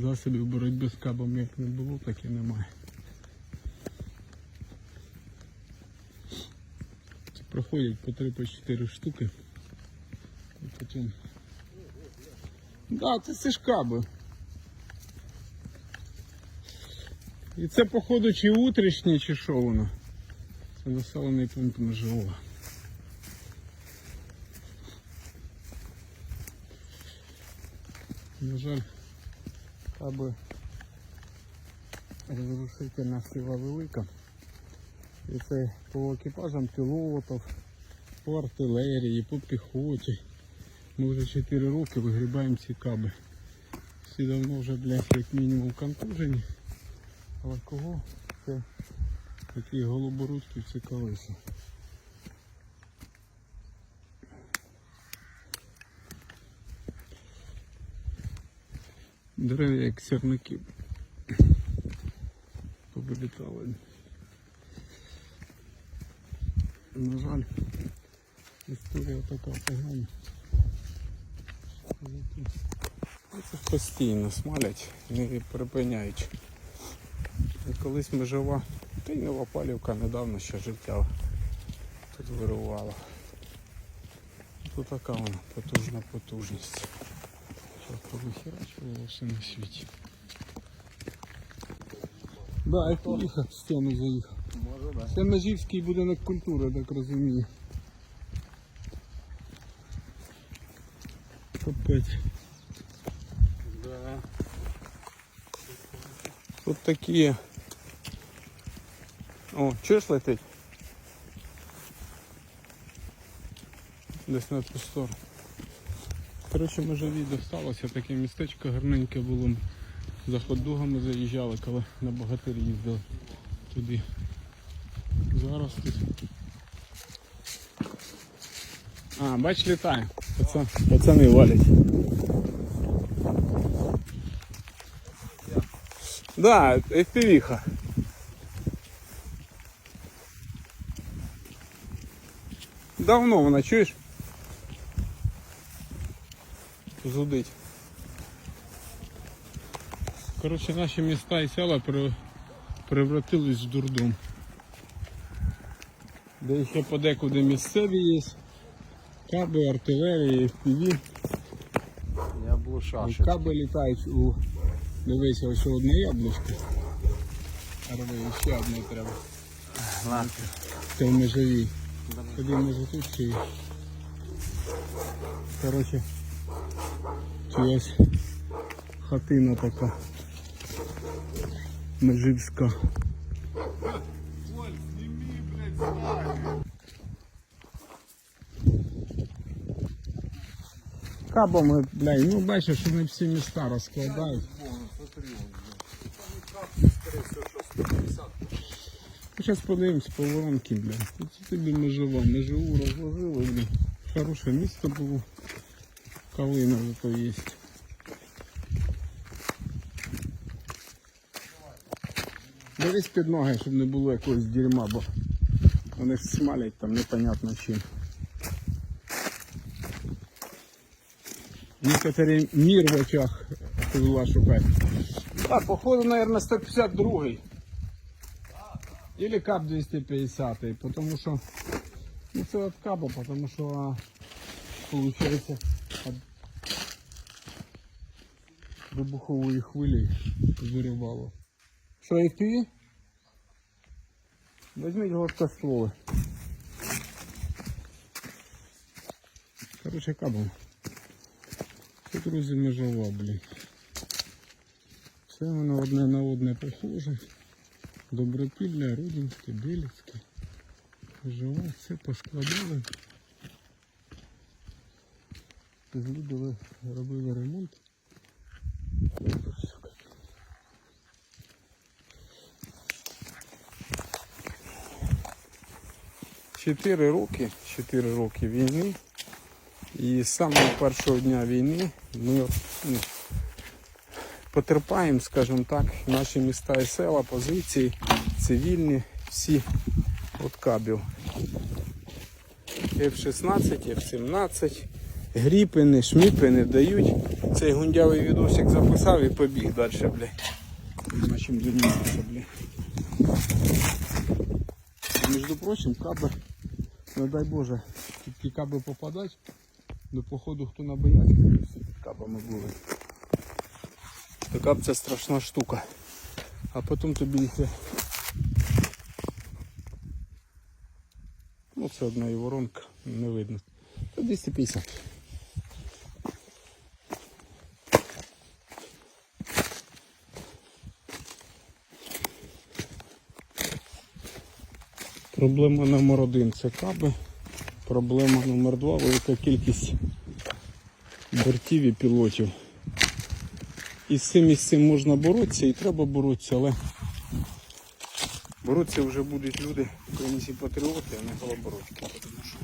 Засобів боротьби з кабом як не було, так і немає. Проходять по 3-4 штуки. І потім. Да, це, це ж каби. І це, походу, чи утрішнє, чи що воно. Це населений пункт Межова. На жаль, каби розрушительна сила велика. І це по екіпажам пілотів, по артилерії, по піхоті. Ми вже 4 роки вигрібаємо ці каби. Всі давно вже, блядь, як мінімум контужені. Але кого це такі голоборудки це колеса. Дерева як сірники повилітали. На жаль, історія така погана. Це постійно смалять, не припиняючи. Колись межова, та й нова палівка недавно ще життя тут вирувала. Тут така вона потужна потужність. Що повихерачувало все на світі. Да, як поїхав, в стіну заїхав. Може, да. Це Межівський будинок культури, так розумію. Капець. Да. Тут такі. О, чуєш летить? Десь на ту сторону. Коротше, межові досталося, таке містечко гарненьке було. За ходугами заїжджали, коли на богатирі їздили туди. Зараз тут. А, бач, літає. Пацан, пацани валять. Да, FPV-ха. Давно вона, чуєш? Зудить. Коротше, наші міста і села превратились в дурдом. Де ще подекуди місцеві є. Каби, артилерії, FPV. І каби літають у. Дивись, ось одне яблучко. Рви, ще одне треба. Ладно. Це в межовій. Тоді може тут чи. Коротше. Чиясь хатина така. Межівська. Кабами, бля, ну бачиш, що не всі міста розкладають. Зараз подивимось по воронки, бля. Тут тобі межова, межову розложили, бля. Хороше місто було. Калина зато є. Дивись під ноги, щоб не було якогось дерьма, бо вони ж смалять там непонятно чим. Некоторі мір в очах козла шукають. Так, походу, наверное, 152-й. Или КАП 250, потому что ну це от каба, потому що получается от вибухової хвилі виривало. Що їх ти? Візьміть гладкостволи. Короче, кабом. Це, друзі, межова, блін. Це воно одне на одне похоже. Добропілля, Рудінське, Білівське. Жива, все поскладали. Злюбили, робили ремонт. Чотири роки, чотири роки війни. І з самого першого дня війни ми ну, потерпаємо, скажімо так, наші міста і села, позиції, цивільні, всі від кабів. F-16, F-17, гріпини, шміпини дають. Цей гундявий відосик записав і побіг далі, блядь. Нема чим займатися, блядь. Між прочим, каби, не дай Боже, під ті каби попадать, до походу хто на всі під кабами були. То кап це страшна штука. А потім тобі йде. Ну це одна і воронка, не видно. Та 250. Проблема номер один це каби. Проблема номер два велика кількість бортів і пілотів. І з цим і з цим можна боротися і треба боротися, але боротися вже будуть люди, українці патріоти, а не голобородьки. Тому що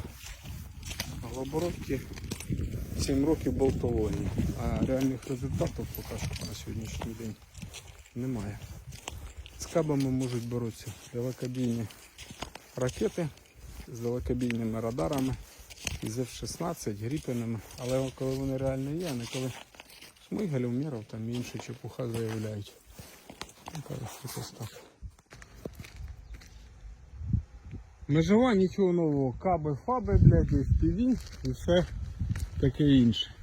голобородьки 7 років болтології, а реальних результатів поки що на сьогоднішній день немає. З кабами можуть боротися далекобійні ракети з далекобійними радарами, із F-16, гріпенами, але коли вони реально є, а не коли Шмигаль, Уміров там і інша чепуха заявляють. Ну, так. Межова нічого нового. Каби, фаби, блядь, FPV і все таке інше.